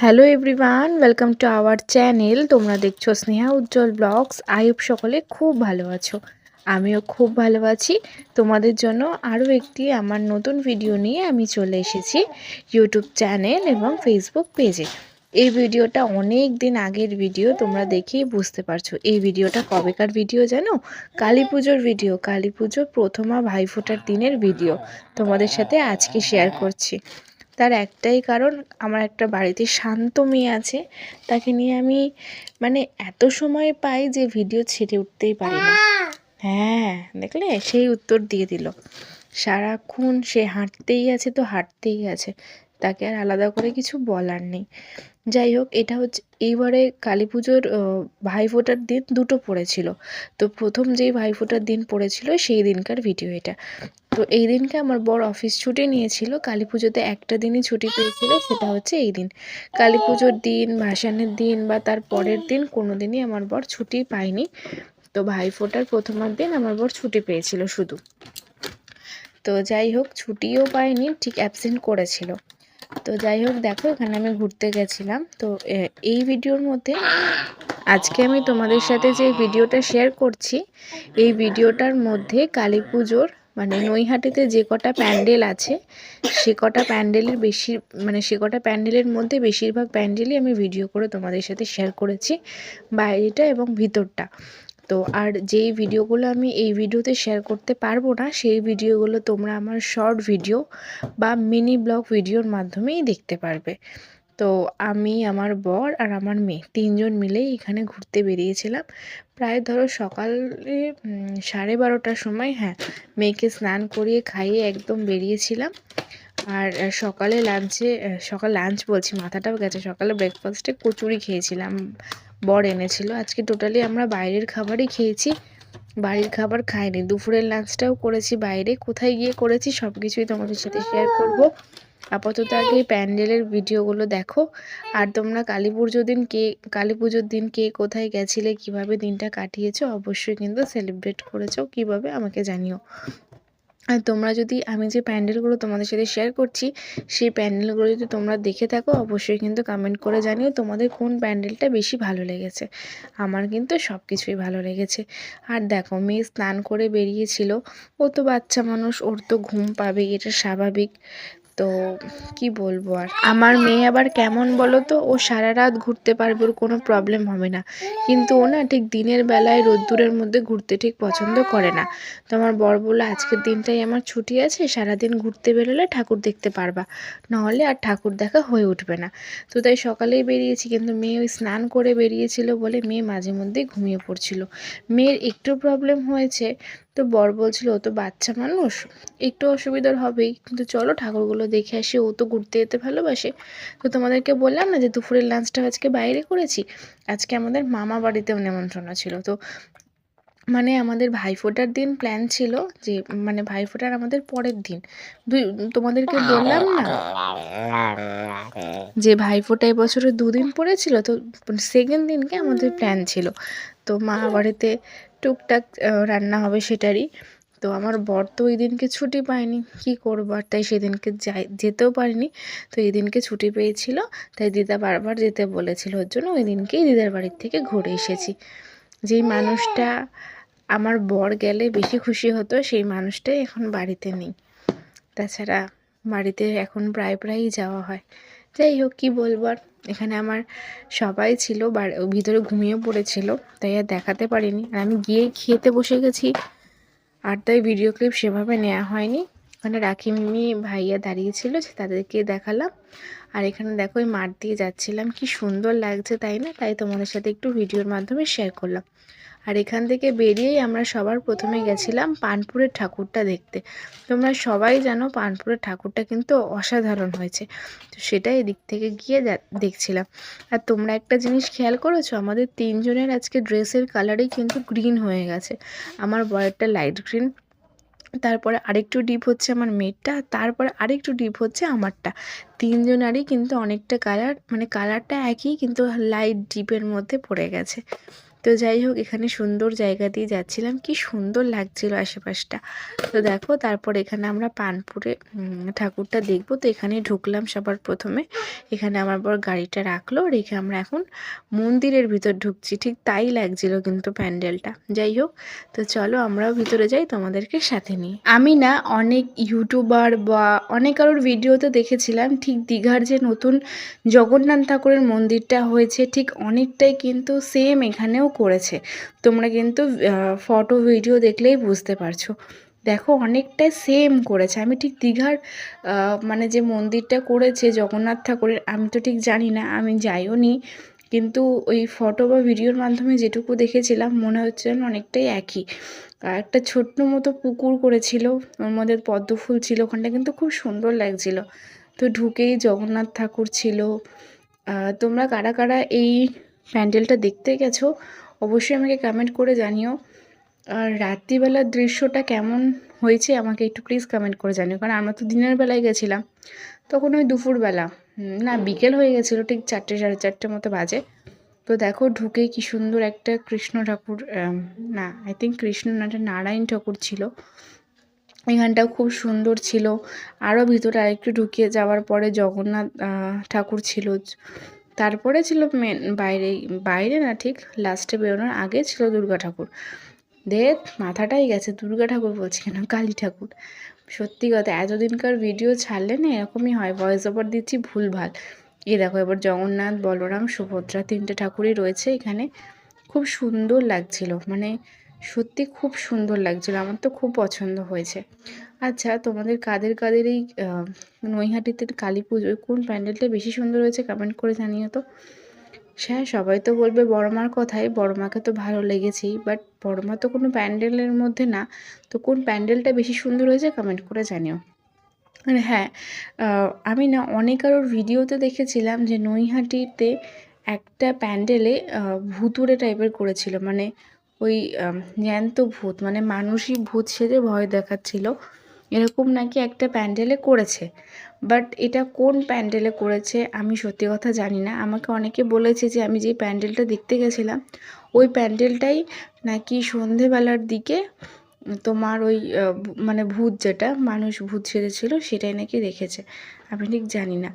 Hello everyone welcome to our channel তোমরা দেখছ স্নেহা উজ্জ্বল blogs আইব সকলে খুব ভালো আছো। আমিও খুব ভালো আছি। তোমাদের জন্য আরও একটি আমার নতুন ভিডিও নিয়ে আমি চলে এসেছি ইউটিউব চ্যানেল এবং ফেসবুক পেজে এই ভিডিওটা অনেক দিন আগের ভিডিও তোমরা দেখেই বুঝতে পারছ। এই ভিডিওটা কবেকার ভিডিও জানো? কালী পুজোর ভিডিও কালী পুজোর প্রথমা ভাইফোঁটার দিনের ভিডিও তোমাদের সাথে আজকে শেয়ার করছি। তার একটাই কারণ, আমার একটা বাড়িতে শান্ত মেয়ে আছে, তাকে নিয়ে আমি মানে এত সময় পাই যে ভিডিও ছেড়ে উঠতেই পারি না। হ্যাঁ দেখলে সেই উত্তর দিয়ে দিল। সারাক্ষণ সে হাঁটতেই আছে তো হাঁটতেই আছে, তাকে আর আলাদা করে কিছু বলার নেই। যাই হোক, এটা হচ্ছে, এইবারে কালী পুজোর ভাইফোঁটার দিন দুটো পড়েছিল। তো প্রথম যেই ভাইফোঁটার দিন পড়েছিল, সেই দিনকার ভিডিও এটা। তো এই দিনকে আমার বর অফিস ছুটি নিয়েছিল, কালী পুজোতে একটা দিনই ছুটি পেয়েছিল, সেটা হচ্ছে এই দিন। কালী পুজোর দিন, ভাসানের দিন বা তার পরের দিন কোনো দিনই আমার বর ছুটি পায়নি। তো ভাইফোঁটার প্রথমার দিন আমার বর ছুটি পেয়েছিল শুধু। তো যাই হোক, ছুটিও পায়নি, ঠিক অ্যাবসেন্ট করেছিল। তো যাই হোক, দেখো, এখানে আমি ঘুরতে গেছিলাম। তো এই ভিডিওর মধ্যে আজকে আমি তোমাদের সাথে যে ভিডিওটা শেয়ার করছি, এই ভিডিওটার মধ্যে কালী পুজোর মানে নৈহাটিতে যে কটা প্যান্ডেল আছে, সে কটা প্যান্ডেলের বেশি মানে সে কটা প্যান্ডেলের মধ্যে বেশিরভাগ প্যান্ডেলই আমি ভিডিও করে তোমাদের সাথে শেয়ার করেছি, বাইরেটা এবং ভিতরটা। তো আর যেই ভিডিওগুলো আমি এই ভিডিওতে শেয়ার করতে পারব না, সেই ভিডিওগুলো তোমরা আমার শর্ট ভিডিও বা মিনি ব্লগ ভিডিওর মাধ্যমেই দেখতে পারবে। তো আমি, আমার বর আর আমার মেয়ে তিনজন মিলেই এখানে ঘুরতে বেরিয়েছিলাম। প্রায় ধরো সকালে সাড়ে বারোটার সময় হ্যাঁ মেয়েকে স্নান করিয়ে খাইয়ে একদম বেরিয়েছিলাম। আর সকালে লাঞ্চে সকাল লাঞ্চ বলছি মাথাটাও গেছে, সকালে ব্রেকফাস্টে কচুরি খেয়েছিলাম। বর এনেছিল। আজকে টোটালি আমরা বাইরের খাবারই খেয়েছি। বাড়ির খাবার খাইনি। দুপুরের লাঞ্চটাও করেছি বাইরে। কোথায় গিয়ে করেছি সব কিছুই তোমাদের সাথে শেয়ার করব। আপাতত আগে প্যান্ডেলের ভিডিওগুলো দেখো। আর তোমরা কালী পুজোর দিন কে কালী পুজোর দিন কে কোথায় গেছিলে, কীভাবে দিনটা কাটিয়েছো, অবশ্যই কিন্তু সেলিব্রেট করেছ। কীভাবে আমাকে জানিও। আর তোমরা যদি আমি যে প্যান্ডেলগুলো তোমাদের সাথে শেয়ার করছি, সেই প্যান্ডেলগুলো যদি তোমরা দেখে থাকো, অবশ্যই কিন্তু কমেন্ট করে জানিও তোমাদের কোন প্যান্ডেলটা বেশি ভালো লেগেছে। আমার কিন্তু সব কিছুই ভালো লেগেছে। আর দেখো, মেয়ে স্নান করে বেরিয়েছিল। ও তো বাচ্চা মানুষ, ওর তো ঘুম পাবে, এটা স্বাভাবিক। তো কি বলব আর? আমার মেয়ে আবার কেমন বলো তো ও সারা রাত ঘুরতে পারবে ওর কোনো প্রবলেম হবে না। কিন্তু ও না ঠিক দিনের বেলায় রোদ্দুরের মধ্যে ঘুরতে ঠিক পছন্দ করে না। তো আমার বর বলল, আজকের দিনটাই আমার ছুটি আছে, সারাদিন ঘুরতে বেরোলে ঠাকুর দেখতে পারবা। নাহলে আর ঠাকুর দেখা হয়ে উঠবে না। তো তাই সকালেই বেরিয়েছি, কিন্তু মেয়ে ওই স্নান করে বেরিয়েছিল বলে মেয়ে মাঝে মধ্যেই ঘুমিয়ে পড়ছিল। মেয়ের একটু প্রবলেম হয়েছে তো বর বলছিল, ও তো বাচ্চা মানুষ, একটু অসুবিধার হবেই। কিন্তু চলো ঠাকুরগুলো দেখে আসি, ও তো ঘুরতে যেতে ভালোবাসে। তো তোমাদেরকে বললাম না যে দুপুরের লাঞ্চটা আজকে বাইরে করেছি? আজকে আমাদের মামা বাড়িতেও নেমন্ত্রণ ছিল। তো মানে আমাদের ভাইফোঁটার দিন প্ল্যান ছিল যে মানে ভাইফোঁটার আমাদের পরের দিন। দুই, তোমাদেরকে বললাম না যে ভাইফোঁটা এবছরে দুদিন পড়েছিল? তো সেকেন্ড দিনকে আমাদের প্ল্যান ছিল। তো মা বাড়িতে টুকটাক রান্না হবে সেটারই। তো আমার বর তো ওই দিনকে ছুটি পায়নি, কি করব আর? তাই সেদিনকে যাই, যেতেও পারিনি। তো এই দিনকে ছুটি পেয়েছিল, তাই দিদা বারবার যেতে বলেছিল। ওর জন্য ওই দিনকেই দিদার বাড়ির থেকে ঘুরে এসেছি। যেই মানুষটা আমার বর গেলে বেশি খুশি হতো, সেই মানুষটাই এখন বাড়িতে নেই। তাছাড়া বাড়িতে এখন প্রায়, প্রায়ই যাওয়া হয়। যাই হোক, কী বলব আর। এখানে আমার সবাই ছিল ভিতরে ঘুমিয়ে পড়েছিল, তাই আর দেখাতে পারিনি। আর আমি গিয়ে খেতে বসে গেছি, আর তাই ভিডিও ক্লিপ সেভাবে নেওয়া হয়নি। ওখানে রাখি মিমি ভাইয়া দাঁড়িয়েছিল তাদেরকে দেখালাম। আর এখানে দেখো, ওই মাঠ দিয়ে যাচ্ছিলাম। কি সুন্দর লাগছে, তাই না? তাই তোমাদের সাথে একটু ভিডিওর মাধ্যমে শেয়ার করলাম। আর এখান থেকে বেরিয়েই আমরা সবার প্রথমে গেছিলাম পানপুরের ঠাকুরটা দেখতে। তোমরা সবাই জানো পানপুরের ঠাকুরটা কিন্তু অসাধারণ হয়েছে। তো সেটা এদিক থেকে গিয়ে দেখছিলাম। আর তোমরা একটা জিনিস খেয়াল করেছ? আমাদের তিনজনের আজকে ড্রেসের কালারই কিন্তু গ্রিন হয়ে গেছে। আমার বয়েরটা লাইট গ্রিন, তারপরে আরেকটু ডিপ হচ্ছে আমার মেয়েরটা, তারপরে আরেকটু ডিপ হচ্ছে আমারটা। তিনজনারই কিন্তু অনেকটা কালার মানে কালারটা একই কিন্তু লাইট ডিপের মধ্যে পড়ে গেছে। তো যাই হোক, এখানে সুন্দর জায়গা দিয়ে যাচ্ছিলাম। কি সুন্দর লাগছিল আশেপাশটা। তো দেখো, তারপর এখানে আমরা পানপুরে ঠাকুরটা দেখব। তো এখানে ঢুকলাম সবার প্রথমে। এখানে আমার বর গাড়িটা রাখল, রেখে আমরা এখন মন্দিরের ভিতর ঢুকছি। ঠিক তাই লাগছিল কিন্তু প্যান্ডেলটা। যাই হোক, তো চলো আমরাও ভিতরে যাই তোমাদেরকে সাথে নিয়ে আমি না অনেক ইউটিউবার বা অনেক কারোর ভিডিওতে দেখেছিলাম। ঠিক দীঘার যে নতুন জগন্নাথ ঠাকুরের মন্দিরটা হয়েছে, ঠিক অনেকটাই কিন্তু সেম এখানেও করেছে। তোমরা কিন্তু ফটো ভিডিও দেখলেই বুঝতে পারছ। দেখো, অনেকটাই সেম করেছে। আমি ঠিক দীঘার মানে যে মন্দিরটা করেছে জগন্নাথ ঠাকুরের, আমি তো ঠিক জানি না, আমি যাইও নি। কিন্তু ওই ফটো বা ভিডিওর মাধ্যমে যেটুকু দেখেছিলাম, মনে হচ্ছে যেন অনেকটাই একই। একটা ছোট্ট মতো পুকুর করেছিল, ওর মধ্যে পদ্ম ফুল ছিল, ওখানটা কিন্তু খুব সুন্দর লাগছিল। তো ঢুকেই জগন্নাথ ঠাকুর ছিল। তোমরা কারা কারা এই প্যান্ডেলটা দেখতে গেছো অবশ্যই আমাকে কমেন্ট করে জানিও। আর রাত্রিবেলার দৃশ্যটা কেমন হয়েছে আমাকে একটু প্লিজ কমেন্ট করে জানিও, কারণ আমরা তো দিনের বেলায় গেছিলাম। তখন ওই দুপুরবেলা না বিকেল হয়ে গেছিল ঠিক চারটে সাড়ে চারটে মতো বাজে। তো দেখো ঢুকে কি সুন্দর একটা কৃষ্ণ ঠাকুর না আই থিঙ্ক কৃষ্ণ না একটা নারায়ণ ঠাকুর ছিল। এখানটাও খুব সুন্দর ছিল। আরও ভিতরে আরেকটু ঢুকিয়ে যাওয়ার পরে জগন্নাথ ঠাকুর ছিল। তারপরে ছিল মেন, বাইরে বাইরে না ঠিক লাস্টে বেরোনোর আগে ছিল দুর্গা ঠাকুর। দে মাথাটাই গেছে, দুর্গা ঠাকুর বলছি কেন? কালী ঠাকুর। সত্যি কথা, এতদিনকার ভিডিও ছাড়লে না এরকমই হয়। ভয়েস ওভার দিচ্ছি, ভুলভাল। এ দেখো, এবার জগন্নাথ, বলরাম, সুভদ্রা তিনটে ঠাকুরই রয়েছে এখানে। খুব সুন্দর লাগছিল। মানে সত্যি খুব সুন্দর লাগছিল, আমার তো খুব পছন্দ হয়েছে। আচ্ছা তোমাদের কাদের কাদের এই নৈহাটিতে কালী পুজোয় কোন প্যান্ডেলটা বেশি সুন্দর হয়েছে কমেন্ট করে জানিও তো। হ্যাঁ সবাই তো বলবে বড়মার কথাই, বড়মাকে তো ভালো লেগেছেই বাট বড়মা তো কোনো প্যান্ডেলের মধ্যে না, তো কোন প্যান্ডেলটা বেশি সুন্দর হয়েছে কমেন্ট করে জানিও। আর হ্যাঁ আমি না অনেক আরোর ভিডিওতে দেখেছিলাম যে নৈহাটিতে একটা প্যান্ডেলে ভুতুড়ে টাইপের করেছিল মানে ওই জ্যান্ত ভূত মানে মানুষই ভূত সেজে ভয় দেখাচ্ছিল, এরকম নাকি একটা প্যান্ডেলে করেছে। বাট এটা কোন প্যান্ডেলে করেছে আমি সত্যি কথা জানি না। আমাকে অনেকে বলেছে যে আমি যে প্যান্ডেলটা দেখতে গেছিলাম, ওই প্যান্ডেলটাই নাকি সন্ধেবেলার দিকে তোমার ওই মানে ভূত যেটা, মানুষ ভূত সেজেছিল, সেটাই নাকি দেখেছে। আমি ঠিক জানি না।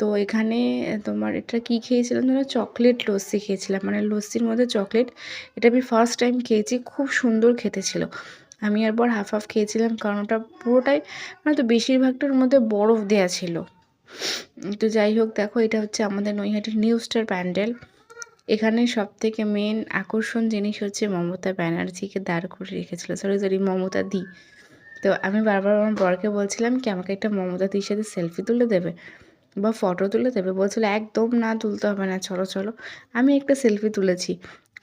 তো এখানে তোমার এটা কি খেয়েছিলাম যেন? চকলেট লস্যি খেয়েছিলাম। মানে লস্যির মধ্যে চকলেট, এটা আমি ফার্স্ট টাইম খেয়েছি, খুব সুন্দর খেতে ছিল। আমি একবার হাফ হাফ খেয়েছিলাম, কারণ ওটা পুরোটাই মানে তো বেশিরভাগটার মধ্যে বরফ দেওয়া ছিল। তো যাই হোক, দেখো এটা হচ্ছে আমাদের নৈহাটির নিউ স্টার প্যান্ডেল এখানে সব থেকে মেন আকর্ষণ জিনিস হচ্ছে মমতা ব্যানার্জিকে দাঁড় করে রেখেছিল। Sorry sorry Mamata di. তো আমি বারবার আমার বরকে বলছিলাম, কি আমাকে একটা মমতা দির সাথে সেলফি তুলে দেবে? বা ফটো তুলে দেবে। বলছিল, একদম না তুলতে হবে না, চলো চলো। আমি একটা সেলফি তুলেছি।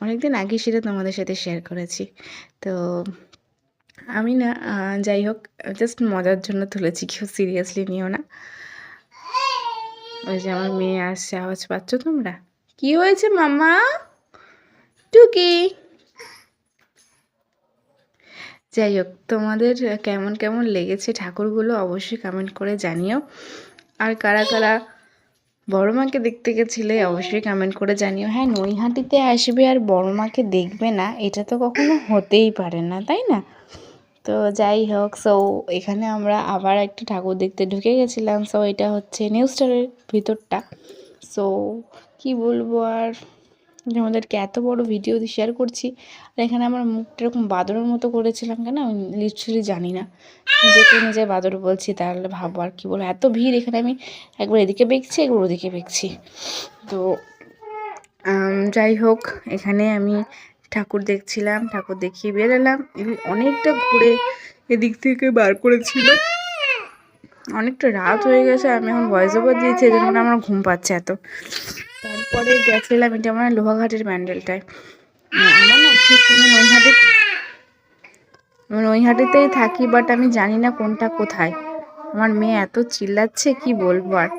অনেকদিন আগে সেটা তোমাদের সাথে শেয়ার করেছি। তো আমি না যাই হোক জাস্ট মজার জন্য তুলেছি, কেউ সিরিয়াসলি নিও না। ওই যে আমার মেয়ে আসছে, আওয়াজ পাচ্ছ তোমরা? কি হয়েছে মামা টুকি? যাই হোক, তোমাদের কেমন কেমন লেগেছে ঠাকুরগুলো অবশ্যই কমেন্ট করে জানিও। আর কারা কারা বড় মাকে দেখতে গেছিলে, অবশ্যই কমেন্ট করে জানিও। হ্যাঁ নৈহাটিতে আসবে আর বড় মাকে দেখবে না, এটা তো কখনো হতেই পারে না, তাই না? তো যাই হোক সো এখানে আমরা আবার একটা ঠাকুর দেখতে ঢুকে গেছিলাম। সো এটা হচ্ছে নিউ স্টারের ভিতরটা। সো কি বলব আর তোমাদেরকে এত বড় ভিডিও শেয়ার করছি। আর এখানে আমার মুখটা এরকম বাদরের মতো করেছিলাম কেন? আমি লিটারালি জানি না। নিজেকে নিজে বাদর বলছি, তাহলে ভাবো আর কি বলব এত ভিড়, এখানে আমি একবার এদিকে বেঁকছি একবার ওদিকে বেঁকছি তো যাই হোক, এখানে আমি ঠাকুর দেখছিলাম, ঠাকুর দেখিয়ে বেরোলাম অনেকটা ঘুরে এদিক থেকে বার করেছিল। অনেকটা রাত হয়ে গেছে, আমি এখন ভয়েস ওভার দিয়েছি এই জন্য আমার ঘুম পাচ্ছে এত। তারপরে গেছিলাম এটা আমার লোহাঘাটের প্যান্ডেলটায় আহ, আমার না ঠিক নৈহাটিতেই থাকি বাট আমি জানি না কোনটা কোথায়। আমার মেয়ে এত চিল্লাচ্ছে কি বলব আর?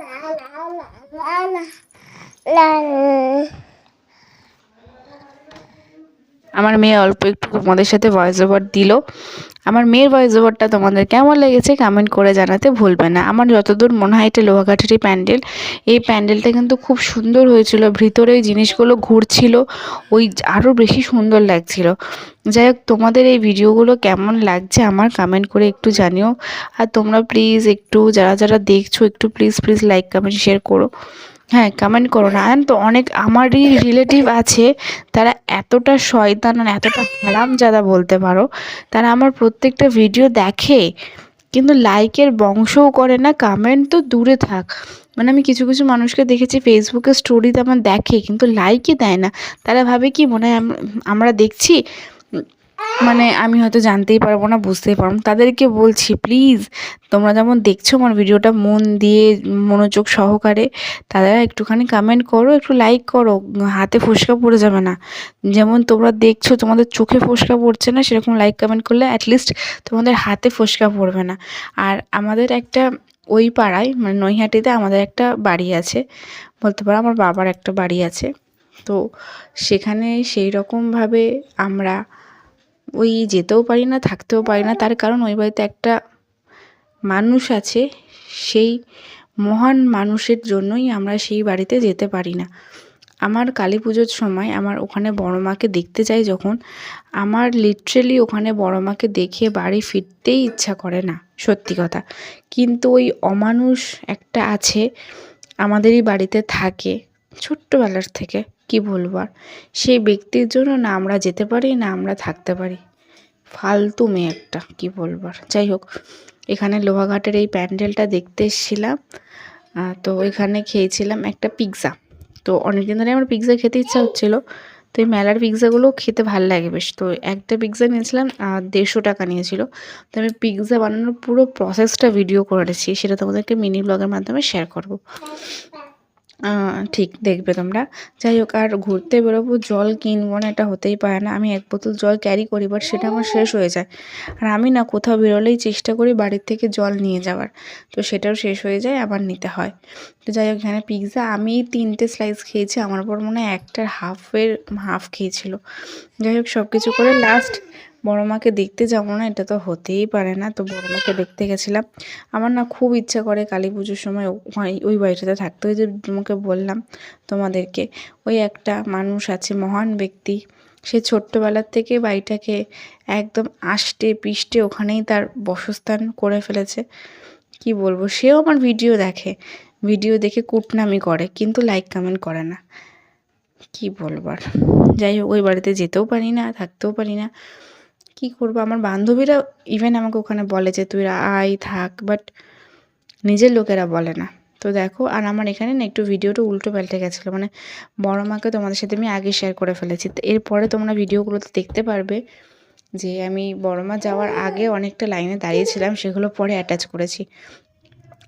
আমার মেয়ে অল্প একটু তোমাদের সাথে ভয়েস ওভার দিল। আমার মেয়ের ভয়েস ওভারটা তোমাদের কেমন লেগেছে কমেন্ট করে জানাতে ভুলবে না। আমার যতদূর মনে হয় এটা লোহাঘাটেরই প্যান্ডেল। এই প্যান্ডেলটা কিন্তু খুব সুন্দর হয়েছিল। ভিতরে ওই জিনিসগুলো ঘুরছিল। ওই আরও বেশি সুন্দর লাগছিল। যাই হোক, তোমাদের এই ভিডিওগুলো কেমন লাগছে আমার কমেন্ট করে একটু জানিও। আর তোমরা প্লিজ একটু, যারা যারা দেখছ, একটু please please like comment share করো। হ্যাঁ কমেন্ট করো না। তো, অনেক আমারই রিলেটিভ আছে, তারা এতটা শয়তান আর এতটা হারাম যারা বলতে পারো, তারা আমার প্রত্যেকটা ভিডিও দেখে, কিন্তু লাইকের বংশও করে না কমেন্ট তো দূরে থাক। মানে আমি কিছু কিছু মানুষকে দেখেছি ফেসবুকে স্টোরিতে আমার দেখে, কিন্তু লাইকই দেয় না। তারা ভাবে কি, মনে হয় আমরা দেখছি মানে আমি হয়তো জানতেই পারব না, বুঝতেই পারব তাদেরকে বলছি, প্লিজ, তোমরা যেমন দেখছ আমার ভিডিওটা মন দিয়ে মনোযোগ সহকারে, তারা একটুখানি কমেন্ট করো, একটু লাইক করো, হাতে ফোসকা পড়ে যাবে না। যেমন তোমরা দেখছ তোমাদের চোখে ফোসকা পড়ছে না, সেরকম লাইক কমেন্ট করলে অ্যাটলিস্ট তোমাদের হাতে ফোসকা পড়বে না। আর আমাদের একটা ওই পাড়ায় মানে নৈহাটিতে আমাদের একটা বাড়ি আছে, বলতে পারো আমার বাবার একটা বাড়ি আছে। তো সেখানে সেই রকমভাবে আমরা ওই যেতেও পারি না, থাকতেও পারি না। তার কারণ ওই বাড়িতে একটা মানুষ আছে, সেই মহান মানুষের জন্যই আমরা সেই বাড়িতে যেতে পারি না। আমার কালী পুজোর সময় আমার ওখানে বড় মাকে দেখতে যাই যখন। আমার লিটারেলি ওখানে বড় মাকে দেখে বাড়ি ফিরতেই ইচ্ছা করে না, সত্যি কথা। কিন্তু ওই অমানুষ একটা আছে, আমাদেরই বাড়িতে থাকে, ছোট্টবেলার থেকে। কি বলব আর? সেই ব্যক্তির জন্য না আমরা যেতে পারি, না আমরা থাকতে পারি। ফালতু মেয়ে একটা, কি বলবার যাই হোক, এখানে লোহাঘাটের এই প্যান্ডেলটা দেখতে এসেছিলাম। তো এখানে খেয়েছিলাম একটা পিৎজা। তো অনেকদিন ধরে আমার পিৎজা খেতে ইচ্ছা হচ্ছিল, তো এই মেলার পিৎজাগুলো খেতে ভালো লাগে বেশ। তো একটা পিৎজা নিয়েছিলাম দেড়শো টাকা নিয়েছিল। তো আমি পিৎজা বানানোর পুরো প্রসেসটা ভিডিও করেছি সেটা তোমাদেরকে মিনি ব্লগের মাধ্যমে শেয়ার করব। ঠিক দেখবে তোমরা। যাই হোক, আর ঘুরতে বেরোবো, জল কিনবো না, এটা হতেই পারে না। আমি এক বোতল জল ক্যারি করি বাট সেটা আমার শেষ হয়ে যায়। আর আমি না কোথাও বেরোলেই চেষ্টা করি বাড়ির থেকে জল নিয়ে যাওয়ার। তো সেটাও শেষ হয়ে যায়, আবার নিতে হয়। তো যাই হোক, এখানে পিৎজা আমি তিনটে স্লাইস খেয়েছি। আমার পর মনে হয় একটার হাফের হাফ খেয়েছিল। যাই হোক সব কিছু করে লাস্ট বড় মাকে দেখতে যাব না, এটা তো হতেই পারে না। তো বড় মাকে দেখতে গেছিলাম। আমার না খুব ইচ্ছা করে কালী পুজোর সময় ওই বাড়িটাতে থাকতে। ওই যে তোমাকে বললাম তোমাদেরকে, ওই একটা মানুষ আছে, মহান ব্যক্তি। সে ছোট্টবেলার থেকে বাড়িটাকে একদম আষ্টে পিষ্টে ওখানেই তার বসস্থান করে ফেলেছে। কি বলব, সেও আমার ভিডিও দেখে। ভিডিও দেখে কুটনামি করে, কিন্তু লাইক কমেন্ট করে না। কি বলবার যাই হোক, ওই বাড়িতে যেতেও পারি না, থাকতেও পারি না। কি করব? আমার বান্ধবীরা ইভেন আমাকে ওখানে বলে যে, তুই আয়, থাক। বাট নিজের লোকেরা বলে না। তো দেখো, আর আমার এখানে না একটু ভিডিওটা উল্টো পাল্টে গেছিল। মানে বড় মাকে তোমাদের সাথে আমি আগে শেয়ার করে ফেলেছি। এরপরে তোমরা ভিডিওগুলোতে দেখতে পারবে যে, আমি বড় মা যাওয়ার আগে অনেকটা লাইনে দাঁড়িয়েছিলাম, সেগুলো পরে অ্যাটাচ করেছি।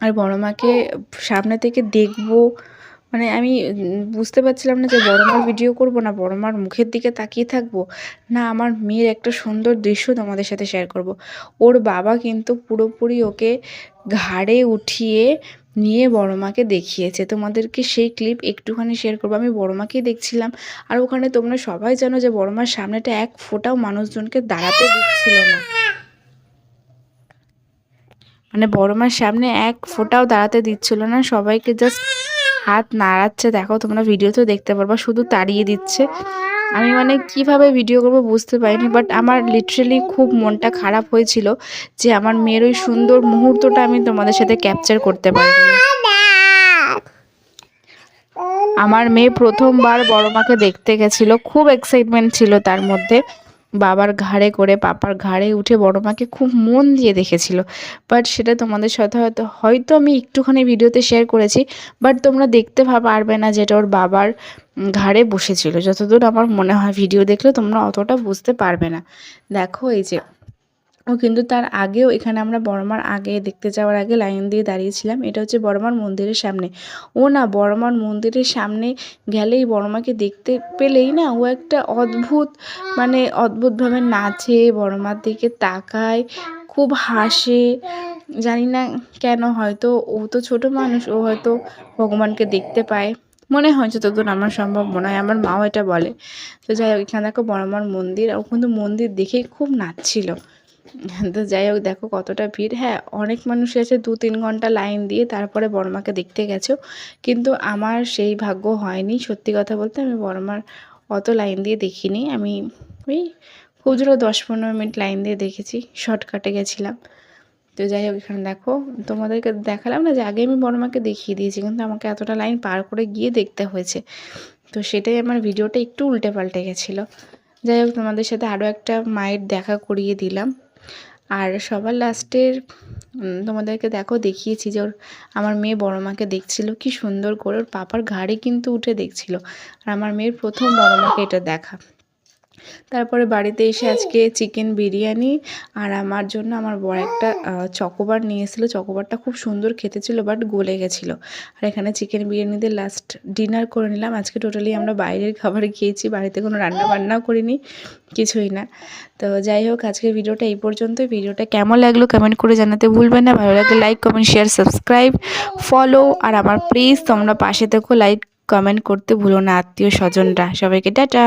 আর বড় মাকে সামনে থেকে দেখব মানে আমি বুঝতে পারছিলাম না যে বড় মার ভিডিও করব না বড় মার মুখের দিকে তাকিয়ে থাকব। না, আমার মেয়ের একটা সুন্দর দৃশ্য তোমাদের সাথে শেয়ার করব। ওর বাবা কিন্তু পুরোপুরি ওকে ঘাড়ে উঠিয়ে নিয়ে বড় মাকে দেখিয়েছে। তোমাদেরকে সেই ক্লিপ একটুখানি শেয়ার করব। আমি বড় মাকেই দেখছিলাম। আর ওখানে তোমরা সবাই জানো যে বড় মার সামনেটা এক ফোটাও মানুষজনকে দাঁড়াতে দিচ্ছিল না। মানে বড় মার সামনে এক ফোটাও দাঁড়াতে দিচ্ছিল না। সবাইকে জাস্ট হাত নাড়াচ্ছে, দেখো তোমরা ভিডিওতেও দেখতে পারবা, শুধু তাড়িয়ে দিচ্ছে। আমি মানে কীভাবে ভিডিও করব বুঝতে পারিনি বাট আমার লিটারেলি খুব মনটা খারাপ হয়েছিল যে আমার মেয়ের ওই সুন্দর মুহূর্তটা আমি তোমাদের সাথে ক্যাপচার করতে পারিনি। আমার মেয়ে প্রথমবার বড় মাকে দেখতে গেছিল, খুব এক্সাইটমেন্ট ছিল তার মধ্যে। বাবার ঘাড়ে করে পাপার ঘাড়ে উঠে বড় মাকে খুব মন দিয়ে দেখেছিল। বাট সেটা তোমাদের সাথে হয়তো হয়তো আমি একটুখানি ভিডিওতে শেয়ার করেছি বাট তোমরা দেখতে পারবে না যেটা ওর বাবার ঘাড়ে বসেছিল। যতদূর আমার মনে হয়, ভিডিও দেখলে তোমরা অতটা বুঝতে পারবে না। দেখো এই যে কিন্তু তার আগেও এখানে আমরা বড়মার আগে দেখতে যাওয়ার আগে লাইন দিয়ে দাঁড়িয়েছিলাম। এটা হচ্ছে বড়মার মন্দিরের সামনে। ও না, বড়মার মন্দিরের সামনে গেলেই বড়মাকে দেখতে পেলেই না ও একটা অদ্ভুত মানে অদ্ভুতভাবে নাচে, বড়মার দিকে তাকায়, খুব হাসে। জানি না কেন, হয়তো ও তো ছোট মানুষ, ও হয়তো ভগবানকে দেখতে পায়। মনে হয় যতদূর আমার সম্ভব, মনে হয় আমার মাও এটা বলে। তো যাই হোক, এখানে দেখো বড়মার মন্দির। ও কিন্তু মন্দির দেখেই খুব নাচছিল। তো যাই হোক, দেখো কতটা ভিড়। হ্যাঁ অনেক মানুষ আছে দু তিন ঘণ্টা লাইন দিয়ে তারপরে বর্মাকে দেখতে গেছো। কিন্তু আমার সেই ভাগ্য হয়নি, সত্যি কথা বলতে আমি বর্মার অত লাইন দিয়ে দেখিনি। আমি ওই খুব জোরে দশ পনেরো মিনিট লাইন দিয়ে দেখেছি, শর্টকাটে গেছিলাম। তো যাই হোক, এখানে দেখো, তোমাদেরকে দেখালাম না যে আগে আমি বড়মাকে দেখিয়ে দিয়েছি, কিন্তু আমাকে এতটা লাইন পার করে গিয়ে দেখতে হয়েছে। তো সেটাই আমার ভিডিওটা একটু উল্টে পাল্টে গেছিল। যাই হোক, তোমাদের সাথে আরও একটা মায়ের দেখা করিয়ে দিলাম। আর সবার লাস্টের তোমাদেরকে দেখো, দেখিয়েছি যে ওর, আমার মেয়ে বড় মাকে দেখছিল। কি সুন্দর করে ওর পাপার ঘাড়ে কিন্তু উঠে দেখছিল। আর আমার মেয়ের প্রথম বড় মাকে এটা দেখা। তারপরে বাড়িতে এসে আজকে চিকেন বিরিয়ানি আর আমার জন্য আমার বড় একটা চকোবার নিয়ে এসেছিল চকোবারটা খুব সুন্দর খেতে ছিল বাট গলে গেছিল। আর এখানে চিকেন বিরিয়ানিতে লাস্ট ডিনার করে নিলাম। আজকে টোটালি আমরা বাইরের খাবার খেয়েছি বাড়িতে কোনো রান্না বান্নাও করিনি কিছুই না। তো যাই হোক আজকের ভিডিওটা এই পর্যন্তই। ভিডিওটা কেমন লাগল কমেন্ট করে জানাতে ভুলবেন না। ভালো লাগলে like comment share subscribe follow আর আমার প্লিজ তোমরা পাশে থেকো লাইক কমেন্ট করতে ভুলো না। আত্মীয় স্বজনরা সবাইকে টাটা।